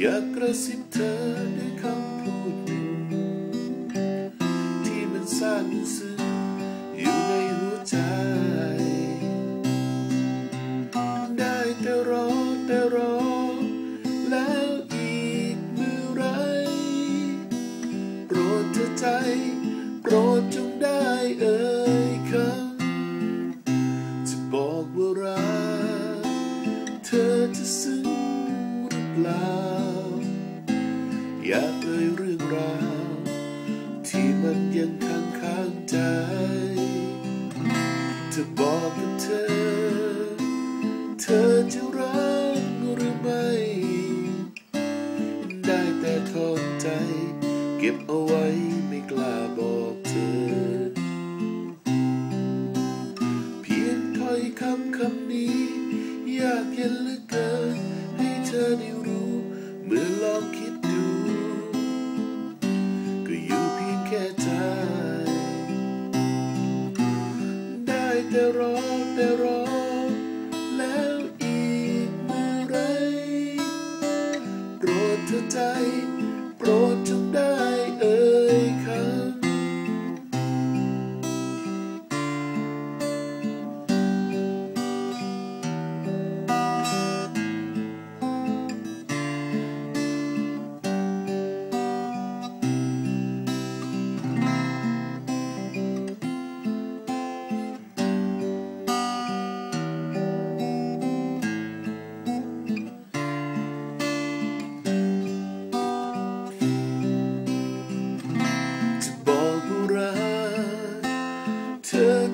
อยานอยากกระซิบเธอด้วยคำพูดหนึ่งที่มันซ่านซึ้งอยู่ในหัวใจ ได้แต่รอแต่รอ แล้วอีกเมื่อไรโปรดเธอใจ โปรดจงได้เอ่ยคำจะบอกว่ารักเธอจะซึ้งหรือเปล่า อยากเอ่ยเรื่องราวที่มันยังค้างค้างใจ จะบอกกับเธอ เธอจะรักหรือไม่ ได้แต่ทนใจ เก็บเอาไว้ไม่กล้าบอกเธอ เพียงถ้อยคำคำนี้ อยากเย็นเหลือเกินให้เธอได้รู้ เมื่อลองคิด แต่รอแต่รอ แล้วอีกเมื่อไรโปรดเธอใจ โปรดเธอ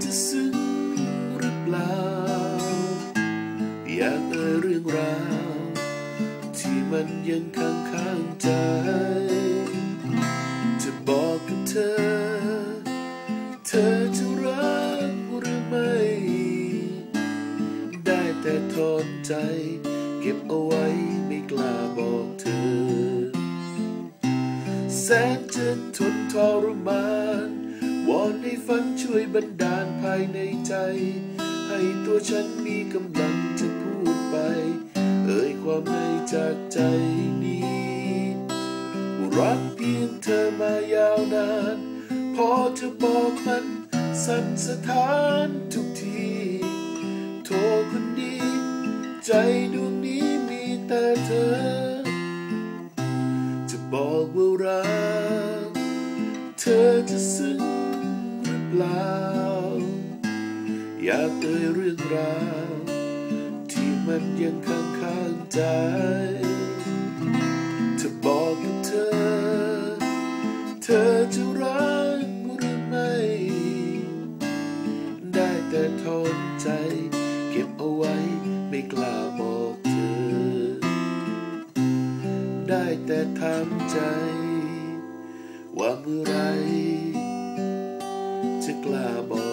จะซึ้งหรือเปล่า อยากเอ่ยเรื่องราว ที่มันยังค้างค้างใจ จะบอกกับเธอ เธอจะรักหรือไม่ ได้แต่ทนใจ เก็บเอาไว้ไม่กล้าบอกเธอ แสนจะทนทรมานวอนให้ฝันช่วยบันดาลภายในใจ ให้ตัวฉันมีกำลังจะพูดไป เอ่ยความในจากใจนี้ รักเพียงเธอมายาวนาน พอจะบอกมันสั่นสถานทุกที โทรคนดี ใจดู บอกว่ารัก เธอจะซึ้งหรือเปล่า อยากเอ่ยเรื่องราว ที่มันยังค้างค้างใจ จะบอกกับเธอ เธอจะรักหรือไม่ ได้แต่ทนใจ ได้แต่ถามใจ ว่าเมื่อไรจะกล้าบอก